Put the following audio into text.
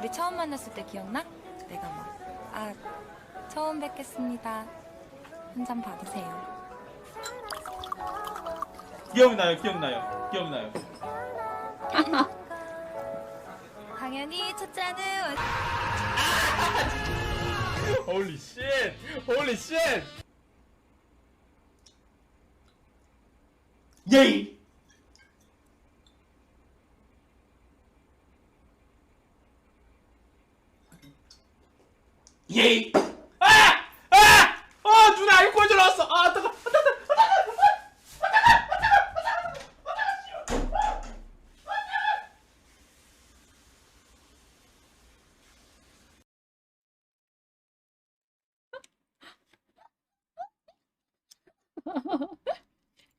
우리 처음 만났을 때 기억나? 내가 막, 아, 처음 뵙겠습니다. 한 잔 받으세요. 기억나요, 기억나요, 기억나요. 당연히 첫 잔은 홀리 쉣! 홀리 쉣! 예이! 예이. 아! 아! 아! 눈에 알코올 나왔어. 아, 뜨거.